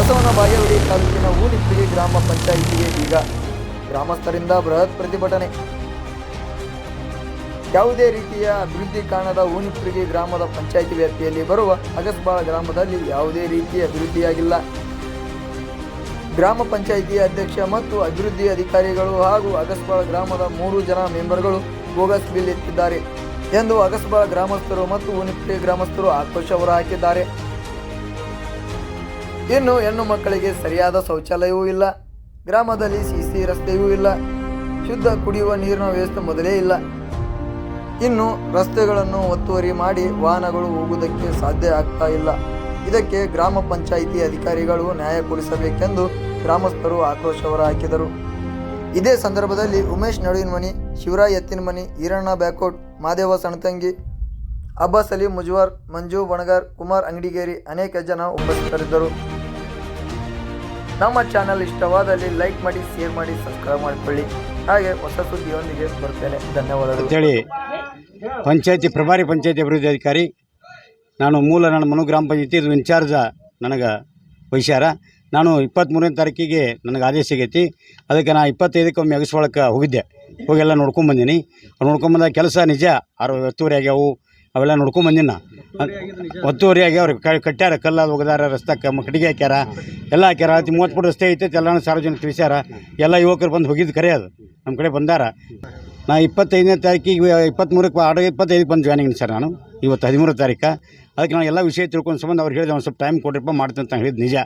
ಬಸವನ ಬಾಗೇವಾಡಿ ತಾಲೂಕಿನ ಊನಿಪ್ಪಿಗೆ ಗ್ರಾಮ ಪಂಚಾಯಿತಿಗೆ ಈಗ ಗ್ರಾಮಸ್ಥರಿಂದ ಬೃಹತ್ ಪ್ರತಿಭಟನೆ. ಯಾವುದೇ ರೀತಿಯ ಅಭಿವೃದ್ಧಿ ಕಾಣದ ಊನಿಪ್ಪಿಗೆ ಗ್ರಾಮದ ಪಂಚಾಯಿತಿ ವ್ಯಾಪ್ತಿಯಲ್ಲಿ ಬರುವ ಅಗಸ್ಬಾಳ ಗ್ರಾಮದಲ್ಲಿ ಯಾವುದೇ ರೀತಿಯ ಅಭಿವೃದ್ಧಿಯಾಗಿಲ್ಲ. ಗ್ರಾಮ ಪಂಚಾಯಿತಿ ಅಧ್ಯಕ್ಷ ಮತ್ತು ಅಭಿವೃದ್ಧಿ ಅಧಿಕಾರಿಗಳು ಹಾಗೂ ಅಗಸ್ಬಾಳ ಗ್ರಾಮದ ಮೂರು ಜನ ಮೆಂಬರ್ಗಳು ಬೋಗಸ್ ಬಿಲ್ ಎತ್ತಿದ್ದಾರೆ ಎಂದು ಅಗಸ್ಬಾಳ ಗ್ರಾಮಸ್ಥರು ಮತ್ತು ಉನಿಪ್ರಿ ಗ್ರಾಮಸ್ಥರು ಆಕ್ರೋಶ ಹೊರಹಾಕಿದ್ದಾರೆ. ಇನ್ನು ಹೆಣ್ಣು ಮಕ್ಕಳಿಗೆ ಸರಿಯಾದ ಶೌಚಾಲಯವೂ ಇಲ್ಲ. ಗ್ರಾಮದಲ್ಲಿ ಸಿಸಿ ರಸ್ತೆಯೂ ಇಲ್ಲ. ಶುದ್ಧ ಕುಡಿಯುವ ನೀರಿನ ವ್ಯವಸ್ಥೆ ಮೊದಲೇ ಇಲ್ಲ. ಇನ್ನು ರಸ್ತೆಗಳನ್ನು ಒತ್ತುವರಿ ಮಾಡಿ ವಾಹನಗಳು ಹೋಗುವುದಕ್ಕೆ ಸಾಧ್ಯ ಆಗ್ತಾ ಇಲ್ಲ. ಇದಕ್ಕೆ ಗ್ರಾಮ ಪಂಚಾಯಿತಿ ಅಧಿಕಾರಿಗಳು ನ್ಯಾಯ ಕೊಡಿಸಬೇಕೆಂದು ಗ್ರಾಮಸ್ಥರು ಆಕ್ರೋಶ ಹೊರಹಾಕಿದರು. ಇದೇ ಸಂದರ್ಭದಲ್ಲಿ ಉಮೇಶ್ ನಡುವಿನಮನಿ, ಶಿವರಾಯ್ ಎತ್ತಿನಮನಿ, ಈರಣ್ಣ ಬ್ಯಾಕೋಟ್, ಮಾದೇವ ಸಣತಂಗಿ ಅಬ್ಬಾಸ್ ಅಲಿ ಮುಜ್ವರ್, ಮಂಜು ಬಣಗಾರ್, ಕುಮಾರ್ ಅಂಗಡಿಗೇರಿ ಅನೇಕ ಜನ ಉಪಸ್ಥಿತರಿದ್ದರು. ನಮ್ಮ ಚಾನಲ್ ಇಷ್ಟವಾದಲ್ಲಿ ಲೈಕ್ ಮಾಡಿ, ಶೇರ್ ಮಾಡಿ, ಸಬ್ಸ್ಕ್ರೈಬ್ ಮಾಡಿಕೊಳ್ಳಿ. ಹಾಗೆ ಹೊಸ ಸುದ್ದಿಯೊಂದಿಗೆ ಬರ್ತೇನೆ. ಧನ್ಯವಾದಗಳು. ಅಂತೇಳಿ ಪಂಚಾಯತಿ, ಪ್ರಭಾರಿ ಪಂಚಾಯತಿ ಅಭಿವೃದ್ಧಿ ಅಧಿಕಾರಿ, ನಾನು ಮೂಲ ನನ್ನ ಮನು ಗ್ರಾಮ ಪಂಚಾಯತಿ, ಇದು ಇನ್ಚಾರ್ಜ ನನಗೆ ವಹಿಸ್ಯಾರ ನಾನು ಇಪ್ಪತ್ತ್ಮೂರನೇ ತಾರೀಕಿಗೆ ನನಗೆ ಆದೇಶ ಸಿಗೈತಿ ಅದಕ್ಕೆ ನಾನು ಇಪ್ಪತ್ತೈದಕ್ಕೊಮ್ಮೆ ಅಗಸ್ವಾಳಕ್ಕೆ ಹೋಗಿದ್ದೆ. ಹೋಗೆಲ್ಲ ನೋಡ್ಕೊಂಬಂದೀನಿ ನೋಡ್ಕೊಂಬಂದ ಕೆಲಸ ನಿಜ. ಆರು ಒತ್ತುವರಿ ಆಗ್ಯಾವು. ಅವೆಲ್ಲ ನೋಡ್ಕೊಂಬಂದಿನಿ ಬಂದಿನ. ಒತ್ತುವರಿ ಅವ್ರಿಗೆ ಕಟ್ಟ್ಯಾರ ಕಲ್ಲ ಒಗದಾರ ರಸ್ತೆ ಕಟ್ಟಿಗೆ ಹಾಕ್ಯಾರ, ಎಲ್ಲ ಹಾಕ್ಯಾರ. ಅತಿ ಮೂವತ್ತು ಫುಟ್ ರಸ್ತೆ ಐತೆ ಎಲ್ಲಾನು ಸಾರ್ವಜನಿಕ ತಿಳಿಸ್ಯಾರ. ಎಲ್ಲ ಯುವಕರು ಬಂದು ಹೋಗಿದ್ದು ಕರೆ ಅದು. ನಮ್ಮ ಕಡೆ ಬಂದಾರ. ನಾ ಇಪ್ಪತ್ತೈದನೇ ತಾರೀಕಿಗೆ ಇಪ್ಪತ್ತ್ಮೂರಕ್ಕೆ ಆಡೋ ಇಪ್ಪತ್ತೈದಕ್ಕೆ ಬಂದು ಜಾಯ್ನಿಂಗ್ ಸರ್ ನಾನು, ಇವತ್ತು ಹದಿಮೂರು ತಾರೀಕು. ಅದಕ್ಕೆ ನಾನು ಎಲ್ಲ ವಿಷಯ ತಿಳ್ಕೊಂಡು ಸಂಬಂಧ ಅವ್ರು ಹೇಳಿದೆ ಒಂದು ಸ್ವಲ್ಪ ಟೈಮ್ ಕೊಟ್ರಪ್ಪ ಮಾಡ್ತೀನಿ ಅಂತ ಹೇಳಿದ್ದು ನಿಜ.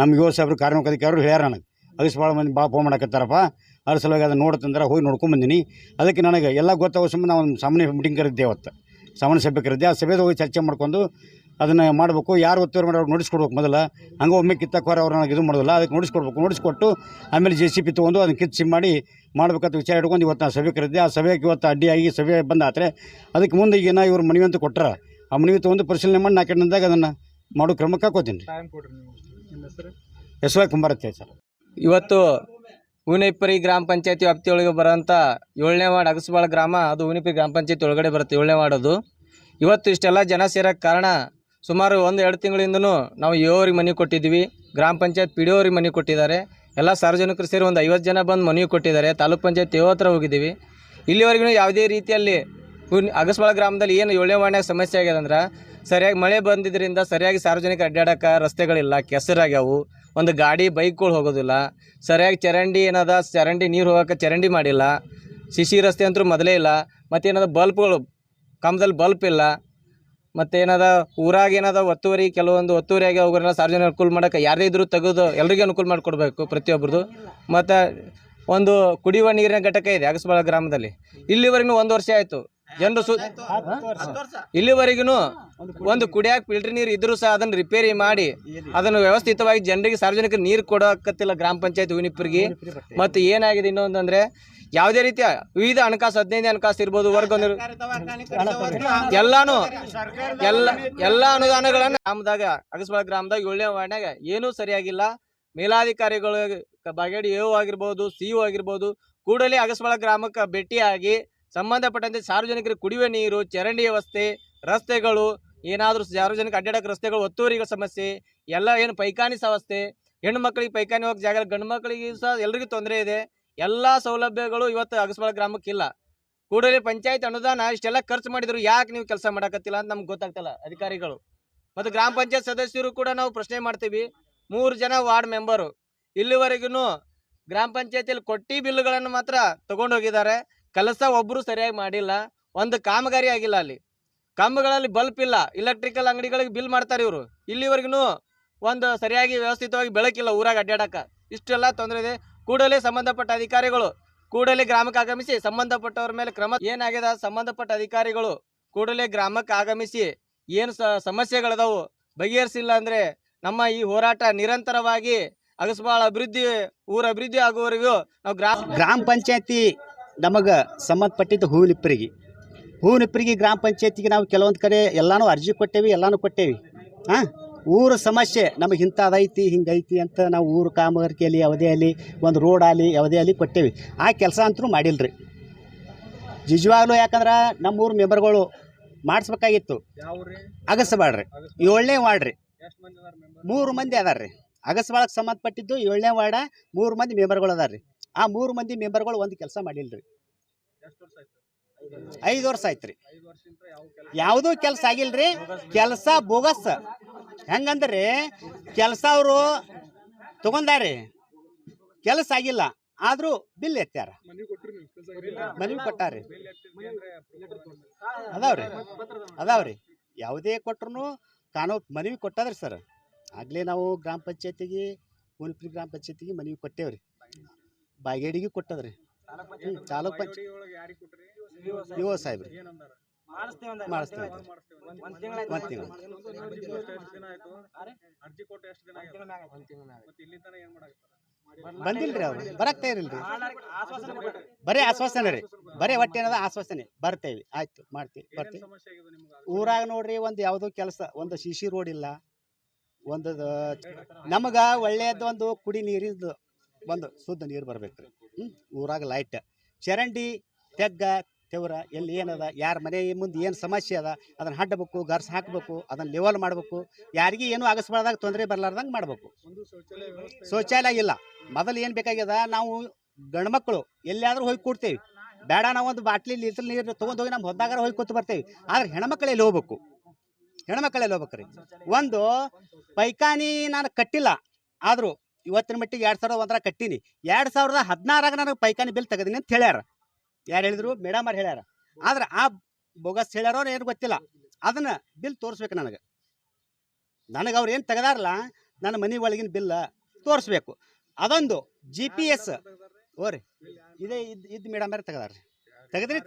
ನಮ್ಮ ಯುವ ಸಾಹೇಬ್ರು, ಕಾರ್ಮಿಕ ಅಧಿಕಾರಿಗಳು ಹೇಳ್ಯಾರ ನನಗೆ. ಅಗಸ್ ಭಾಳ ಮಂದಿ ಭಾಳ ಫೋನ್ ಮಾಡಕತ್ತಾರಪ್ಪ. ಅದ್ರ ಸಲುವಾಗಿ ಅದನ್ನು ನೋಡ್ತಂದ್ರೆ ಹೋಗಿ ನೋಡ್ಕೊಂಬಂದಿನಿ ಅದಕ್ಕೆ ನನಗೆ ಎಲ್ಲ ಗೊತ್ತಾಗೋ ಸಂಬಂಧ ಒಂದು ಸಾಮಾನ್ಯ ಮೀಟಿಂಗ್ ಕರೆದಿದ್ದೆ ಅವತ್ತು. ಸಾಮಾನ್ಯ ಸಭೆ ಕರೆದಿದ್ದೆ ಆ ಸಭೆದ ಹೋಗಿ ಚರ್ಚೆ ಮಾಡ್ಕೊಂಡು ಅದನ್ನು ಮಾಡಬೇಕು. ಯಾರು ಒತ್ತುವರಿ ಮಾಡಿ ಅವ್ರು ನೋಡಿಸ್ಕೊಡ್ಬೇಕು ಮೊದಲ. ಹಂಗೆ ಒಮ್ಮೆ ಕಿತ್ತಕ್ಕೋರ ಅವ್ರು ನನಗೆ ಇದು ಮಾಡೋದಿಲ್ಲ. ಅದಕ್ಕೆ ನೋಡಿಸ್ಕೊಡ್ಬೇಕು ನೋಡಿಸ್ಕೊಟ್ಟು ಆಮೇಲೆ ಜೆ ಸಿ ಪಿ ತೊಗೊಂಡು ಅದನ್ನು ಕಿತ್ತು ಮಾಡಿ ಮಾಡಬೇಕಂತ ವಿಚಾರ ಇಟ್ಕೊಂಡು ಇವತ್ತು ನಾನು ಸಭೆ ಕರೆದಿದ್ದೆ ಆ ಸಭೆಗೆ ಇವತ್ತು ಅಡ್ಡಿಯಾಗಿ ಸಭೆ ಬಂದಾದರೆ ಅದಕ್ಕೆ ಮುಂದೆ ಈಗ ನಾ ಇವ್ರು ಮನವಿ ಅಂತ ಕೊಟ್ಟರೆ ಆ ಮನವಿ ತೊಗೊಂಡು ಪರಿಶೀಲನೆ ಮಾಡಿ ನಾಲ್ಕು ಗಂಟೆದಾಗ ಅದನ್ನು ಮಾಡೋ ಕ್ರಮಕ್ಕೆ ಹಾಕೋತೀನಿ. ರೀ ಎಸ್ ವೈ ಕುಂಬಾರತ್ತೆ ಸರ್. ಇವತ್ತು ಹೂನಿಪ್ಪರಿ ಗ್ರಾಮ ಪಂಚಾಯತಿ ವ್ಯಾಪ್ತಿಯೊಳಗೆ ಬರೋಂಥ ಏಳನೇ ವಾರ್ಡ್ ಅಗಸಬಾಳ ಗ್ರಾಮ, ಅದು ಹೂನಿಪುರಿ ಗ್ರಾಮ ಪಂಚಾಯತಿ ಒಳಗಡೆ ಬರುತ್ತೆ ಏಳನೇ ವಾರ್ಡ್ ಅದು ಇವತ್ತು ಇಷ್ಟೆಲ್ಲ ಜನ ಸೇರೋಕ್ಕೆ ಕಾರಣ ಸುಮಾರು ಒಂದು ಎರಡು ತಿಂಗಳಿಂದನೂ ನಾವು ಯೋರಿಗೆ ಮನೆ ಕೊಟ್ಟಿದ್ವಿ ಗ್ರಾಮ ಪಂಚಾಯತ್ ಪಿ ಡಿ ಮನೆ ಕೊಟ್ಟಿದ್ದಾರೆ. ಎಲ್ಲ ಸಾರ್ವಜನಿಕರು ಸೇರಿ ಒಂದು ಐವತ್ತು ಜನ ಬಂದು ಮನೆ ಕೊಟ್ಟಿದ್ದಾರೆ. ತಾಲೂಕು ಪಂಚಾಯತ್ ಯೋ ಹತ್ರ ಹೋಗಿದ್ದೀವಿ. ಇಲ್ಲಿವರೆಗೂ ಯಾವುದೇ ರೀತಿಯಲ್ಲಿ ಅಗಸಬಾಳ ಗ್ರಾಮದಲ್ಲಿ ಏನು ಏಳನೇ ವಾರ್ಡ್ನಾಗ ಸಮಸ್ಯೆ ಆಗ್ಯದಂದ್ರೆ, ಸರಿಯಾಗಿ ಮಳೆ ಬಂದಿದ್ದರಿಂದ ಸರಿಯಾಗಿ ಸಾರ್ವಜನಿಕ ಅಡ್ಡಾಡೋಕೆ ರಸ್ತೆಗಳಿಲ್ಲ, ಕೆಸರಾಗ್ಯಾವು. ಒಂದು ಗಾಡಿ ಬೈಕ್ಗಳು ಹೋಗೋದಿಲ್ಲ. ಸರಿಯಾಗಿ ಚರಂಡಿ ಏನದ, ಚರಂಡಿ ನೀರು ಹೋಗೋಕೆ ಚರಂಡಿ ಮಾಡಿಲ್ಲ. ಸಿಸಿ ರಸ್ತೆ ಅಂತೂ ಮೊದಲೇ ಇಲ್ಲ. ಮತ್ತೇನದ ಬಲ್ಪ್ಗಳು, ಕಂಬದಲ್ಲಿ ಬಲ್ಪ್ ಇಲ್ಲ. ಮತ್ತೇನದ ಊರಾಗ ಏನದ ಒತ್ತುವರಿ, ಕೆಲವೊಂದು ಒತ್ತುವರಿಯಾಗಿ ಅವ್ರನ್ನ ಸಾರ್ವಜನಿಕ ಅನುಕೂಲ ಮಾಡೋಕೆ ಯಾರದೇ ಇದ್ರೂ ತೆಗೆದು ಎಲ್ರಿಗೂ ಅನುಕೂಲ ಮಾಡಿಕೊಡ್ಬೇಕು ಪ್ರತಿಯೊಬ್ಬರದು ಮತ್ತು ಒಂದು ಕುಡಿಯುವ ನೀರಿನ ಘಟಕ ಇದೆ, ಅಗಸ್ಬಾಳ ಗ್ರಾಮದಲ್ಲಿ. ಇಲ್ಲಿವರೆಗೂ ಒಂದು ವರ್ಷ ಆಯಿತು. ಜನರು ಸು ಇಲ್ಲಿವರೆಗೂ ಒಂದು ಕುಡಿಯಾಕ ಫಿಲ್ಟರ್ ನೀರು ಇದ್ರು ಸಹ ಅದನ್ನು ರಿಪೇರಿ ಮಾಡಿ ಅದನ್ನು ವ್ಯವಸ್ಥಿತವಾಗಿ ಜನರಿಗೆ ಸಾರ್ವಜನಿಕ ನೀರು ಕೊಡಕತ್ತಿಲ್ಲ ಗ್ರಾಮ ಪಂಚಾಯತ್ ಹುನಿಪ್ಪರಿಗೆ ಮತ್ತು ಏನಾಗಿದೆ ಇನ್ನೊಂದಂದ್ರೆ ಯಾವುದೇ ರೀತಿಯ ವಿವಿಧ ಹಣಕಾಸು ಹದಿನೈದು ಹಣಕಾಸು ಇರ್ಬೋದು ವರ್ಗ ಎಲ್ಲಾನು ಎಲ್ಲ ಎಲ್ಲ ಅನುದಾನಗಳನ್ನು ಗ್ರಾಮದಾಗ ಅಗಸ್ಬಾಳ ಗ್ರಾಮದಾಗ ಏಳನೇ ವಾರ್ಡ್ನಾಗ ಏನೂ ಸರಿಯಾಗಿಲ್ಲ. ಮೇಲಾಧಿಕಾರಿಗಳು ಬಾಗೇಡಿ ಎ ಆಗಿರ್ಬೋದು ಸಿ ಆಗಿರ್ಬೋದು ಕೂಡಲೇ ಅಗಸ್ಬಾಳ ಗ್ರಾಮಕ್ಕೆ ಭೇಟಿಯಾಗಿ ಸಂಬಂಧಪಟ್ಟಂತೆ ಸಾರ್ವಜನಿಕರಿಗೆ ಕುಡಿಯುವ ನೀರು, ಚರಂಡಿ ವ್ಯವಸ್ಥೆ, ರಸ್ತೆಗಳು, ಏನಾದರೂ ಸಾರ್ವಜನಿಕ ಅಡ್ಡಾಡಕ್ಕೆ ರಸ್ತೆಗಳು, ಒತ್ತುವರಿಗಳ ಸಮಸ್ಯೆ, ಎಲ್ಲ ಏನು ಪೈಖಾನಿ ಸಮಸ್ಯೆ ಹೆಣ್ಣು ಮಕ್ಕಳಿಗೆ ಪೈಖಾನಿ ಹೋಗೋ ಜಾಗ ಗಂಡು ಮಕ್ಕಳಿಗೆ ಸಹ ಎಲ್ಲರಿಗೂ ತೊಂದರೆ ಇದೆ. ಎಲ್ಲ ಸೌಲಭ್ಯಗಳು ಇವತ್ತು ಅಗಸಬಾಳ ಗ್ರಾಮಕ್ಕಿಲ್ಲ ಕೂಡಲೇ ಪಂಚಾಯತ್ ಅನುದಾನ ಇಷ್ಟೆಲ್ಲ ಖರ್ಚು ಮಾಡಿದ್ರು ಯಾಕೆ ನೀವು ಕೆಲಸ ಮಾಡಕತ್ತಿಲ್ಲ ಅಂತ ನಮ್ಗೆ ಗೊತ್ತಾಗ್ತಿಲ್ಲ ಅಧಿಕಾರಿಗಳು. ಮತ್ತು ಗ್ರಾಮ ಪಂಚಾಯತ್ ಸದಸ್ಯರು ಕೂಡ ನಾವು ಪ್ರಶ್ನೆ ಮಾಡ್ತೀವಿ. ಮೂರು ಜನ ವಾರ್ಡ್ ಮೆಂಬರು. ಇಲ್ಲಿವರೆಗೂ ಗ್ರಾಮ ಪಂಚಾಯತಿಯಲ್ಲಿ ಕೊಟ್ಟಿ ಬಿಲ್ಗಳನ್ನು ಮಾತ್ರ ತಗೊಂಡು ಹೋಗಿದ್ದಾರೆ ಕೆಲಸ ಒಬ್ಬರು ಸರಿಯಾಗಿ ಮಾಡಿಲ್ಲ, ಒಂದು ಕಾಮಗಾರಿ ಆಗಿಲ್ಲ ಅಲ್ಲಿ. ಕಂಬಗಳಲ್ಲಿ ಬಲ್ಪ್ ಇಲ್ಲ ಇಲೆಕ್ಟ್ರಿಕಲ್ ಅಂಗಡಿಗಳಿಗೆ ಬಿಲ್ ಮಾಡ್ತಾರೆ ಇವರು. ಇಲ್ಲಿವರೆಗೂ ಒಂದು ಸರಿಯಾಗಿ ವ್ಯವಸ್ಥಿತವಾಗಿ ಬೆಳಕಿಲ್ಲ ಊರಾಗ ಅಡ್ಡಾಡಕ ಇಷ್ಟೆಲ್ಲ ತೊಂದರೆ ಇದೆ. ಕೂಡಲೇ ಸಂಬಂಧಪಟ್ಟ ಅಧಿಕಾರಿಗಳು ಕೂಡಲೇ ಗ್ರಾಮಕ್ಕೆ ಆಗಮಿಸಿ, ಸಂಬಂಧಪಟ್ಟವ್ರ ಮೇಲೆ ಕ್ರಮ ಏನಾಗಿದೆ ಸಂಬಂಧಪಟ್ಟ ಅಧಿಕಾರಿಗಳು ಕೂಡಲೇ ಗ್ರಾಮಕ್ಕೆ ಆಗಮಿಸಿ, ಏನು ಸಮಸ್ಯೆಗಳದಾವು? ಬಗೆಹರಿಸಿಲ್ಲ ಅಂದರೆ ನಮ್ಮ ಈ ಹೋರಾಟ ನಿರಂತರವಾಗಿ ಅಗಸ್ಬಾಳ ಅಭಿವೃದ್ಧಿ, ಊರ ಅಭಿವೃದ್ಧಿ ಆಗುವವರೆಗೂ ನಾವು ಗ್ರಾಮ ಗ್ರಾಮ ಪಂಚಾಯತಿ ನಮಗೆ ಸಂಬಂಧಪಟ್ಟಿದ್ದು ಹೂವಿನಿಪ್ಪರಿಗೆ ಹೂವಿನಿಪ್ಪರಿಗೆ ಗ್ರಾಮ ಪಂಚಾಯತಿಗೆ ನಾವು ಕೆಲವೊಂದು ಕಡೆ ಎಲ್ಲಾನು ಅರ್ಜಿ ಕೊಟ್ಟೇವಿ, ಎಲ್ಲಾನು ಕೊಟ್ಟೇವಿ. ಹಾಂ, ಊರ ಸಮಸ್ಯೆ ನಮಗೆ ಇಂಥದೈತಿ ಹಿಂಗೈತಿ ಅಂತ ನಾವು ಊರು ಕಾಮಗಾರಿಕೆಯಲ್ಲಿ ಯಾವುದೇ ಆಗಲಿ ಒಂದು ರೋಡ್ ಆಗಲಿ ಯಾವುದೇ ಆಗಲಿ ಕೊಟ್ಟೇವಿ. ಆ ಕೆಲಸ ಅಂತೂ ಮಾಡಿಲ್ಲ ರೀ ನಿಜವಾಗ್ಲೂ ಯಾಕಂದ್ರೆ ನಮ್ಮ ಊರು ಮೆಂಬರ್ಗಳು ಮಾಡಿಸ್ಬೇಕಾಗಿತ್ತು. ಅಗಸಬಾಡ್ರಿ ಏಳನೇ ವಾರ್ಡ್ ರೀ. ಮೂರು ಮಂದಿ ಅದಾರ ರೀ ಅಗಸಬಾಳಕ್ಕೆ ಸಂಬಂಧಪಟ್ಟಿದ್ದು ಏಳನೇ ವಾರ್ಡ, ಮೂರು ಮಂದಿ ಮೆಂಬರ್ಗಳು ಅದಾರ ರೀ ಆ ಮೂರು ಮಂದಿ ಮೆಂಬರ್ಗಳು ಒಂದು ಕೆಲಸ ಮಾಡಿಲ್ರಿ ಐದು ವರ್ಷ. ಆಯ್ತು ರೀ ಯಾವುದೂ ಕೆಲಸ ಆಗಿಲ್ರಿ. ಕೆಲಸ ಬೋಗಸ್. ಹೆಂಗಂದ್ರೆ ಕೆಲಸ ಅವರು ತಗೊಂಡಾರಿ. ಕೆಲಸ ಆಗಿಲ್ಲ. ಆದ್ರೂ ಬಿಲ್ ಎತ್ತಾರ ಮನವಿ ಕೊಟ್ಟಾರಿ. ಅದಾವ್ರಿ. ಅದಾವ್ರಿ. ಯಾವುದೇ ಕೊಟ್ರು ಕಾನೂನು ಮನವಿ ಕೊಟ್ಟದ್ರಿ ಸರ್. ಆಗಲೇ ನಾವು ಗ್ರಾಮ ಪಂಚಾಯತಿಗೆ ಮುನ್ಸಿಪಲ್ ಗ್ರಾಮ ಪಂಚಾಯತಿಗೆ ಮನವಿ ಕೊಟ್ಟೇವ್ರಿ. ಬಾಗೇಡಿಗೆ ಕೊಟ್ಟದ್ರಿ. ಹ್ಞೂ ತಾಲೂಕು ಪಂಚ ಇವ ಸಾಹೇಬ್ರಿ. ಮಾಡಿಸ್ತೇವೆ ಒಂದು ತಿಂಗಳು ಬಂದಿಲ್ರಿ ಅವ್ರು. ಬರಕ್ತಾ ಇರಲ್ರಿ. ಬರೀ ಆಶ್ವಾಸನೆ ರೀ. ಬರೀ ಒಟ್ಟು ಏನದ ಆಶ್ವಾಸನೆ. ಬರ್ತೇವೆ ಆಯ್ತು ಮಾಡ್ತೀವಿ ಬರ್ತೀವಿ. ಊರಾಗ ನೋಡ್ರಿ ಒಂದು ಯಾವುದೋ ಕೆಲಸ ಒಂದು ಶಿಶಿ ರೋಡ್ ಇಲ್ಲ. ಒಂದು ನಮಗ ಒಳ್ಳೆಯದ್ದು ಒಂದು ಕುಡಿ ನೀರಿದ್ದು ಒಂದು ಶುದ್ಧ ನೀರು ಬರ್ಬೇಕ್ರಿ. ಹ್ಞೂ ಊರಾಗ ಲೈಟ್ ಚರಂಡಿ, ತೆಗ್ಗ, ತೆವರ ಎಲ್ಲಿ ಏನದ, ಯಾರ ಮನೆ ಮುಂದೆ ಏನು ಸಮಸ್ಯೆ ಅದ, ಅದನ್ನು ಹಡ್ಡಬೇಕು ಗರ್ಸ್ ಹಾಕಬೇಕು, ಅದನ್ನು ಲೆವೆಲ್ ಮಾಡಬೇಕು. ಯಾರಿಗೆ ಏನು ಆಗಸ್ಬಾರ್ದಾಗ ತೊಂದರೆ ಬರಲಾರ್ದಂಗೆ ಮಾಡಬೇಕು. ಶೌಚಾಲಯ ಇಲ್ಲ. ಮೊದಲು ಏನು ಬೇಕಾಗ್ಯದ, ನಾವು ಗಂಡ್ಮಕ್ಳು ಎಲ್ಲಿಯಾದರೂ ಹೋಗಿ ಕೊಡ್ತೇವೆ. ಬೇಡ, ನಾವು ಒಂದು ಬಾಟ್ಲಿ, ಲೀಟ್ರ್ ನೀರು ತೊಗೊಂಡೋಗಿ ನಮ್ಮ ಹೊದ್ದಾಗಾರ ಹೋಗಿ ಕೂತು ಬರ್ತೇವೆ. ಆದ್ರೆ ಹೆಣ್ಮಕ್ಳೆಲ್ಲಿ ಹೋಗ್ಬೇಕು? ಹೆಣ್ಮಕ್ಳಲ್ಲಿ ಹೋಗ್ಬೇಕು ರೀ ಒಂದು, ಪೈಖಾನಿ ನಾನು ಕಟ್ಟಿಲ್ಲ. ಆದರೂ ಇವತ್ತಿನ ಮಟ್ಟಿಗೆ ಎರಡು ಸಾವಿರದ ಒಂದರ ಕಟ್ಟೀನಿ. ಎರಡು ಸಾವಿರದ ಹದಿನಾರಾಗ ನನಗೆ ಪೈಖಾನಿ ಬಿಲ್ ತೆಗೆದೀನಿ ಅಂತ ಹೇಳ್ಯಾರ. ಯಾರು ಹೇಳಿದ್ರು? ಮೇಡಮ್ ಅವ್ರು ಹೇಳ್ಯಾರ. ಆದ್ರೆ ಆ ಬೋಗಸ್ ಹೇಳ್ಯಾರೋ ಏನು ಗೊತ್ತಿಲ್ಲ. ಅದನ್ನ ಬಿಲ್ ತೋರಿಸ್ಬೇಕು ನನಗೆ. ನನಗೆ ಅವ್ರು ಏನು ತೆಗೆದಾರಲ್ಲ, ನನ್ನ ಮನೆ ಒಳಗಿನ ಬಿಲ್ ತೋರಿಸ್ಬೇಕು. ಅದೊಂದು ಜಿ ಪಿ ಎಸ್ ಓರಿ. ಇದೇ ಇದ್ ಇದ್ ಮೇಡಮ್ ತೆಗೆದಾರ್ರಿ. ತೆಗೆದ್ರಿ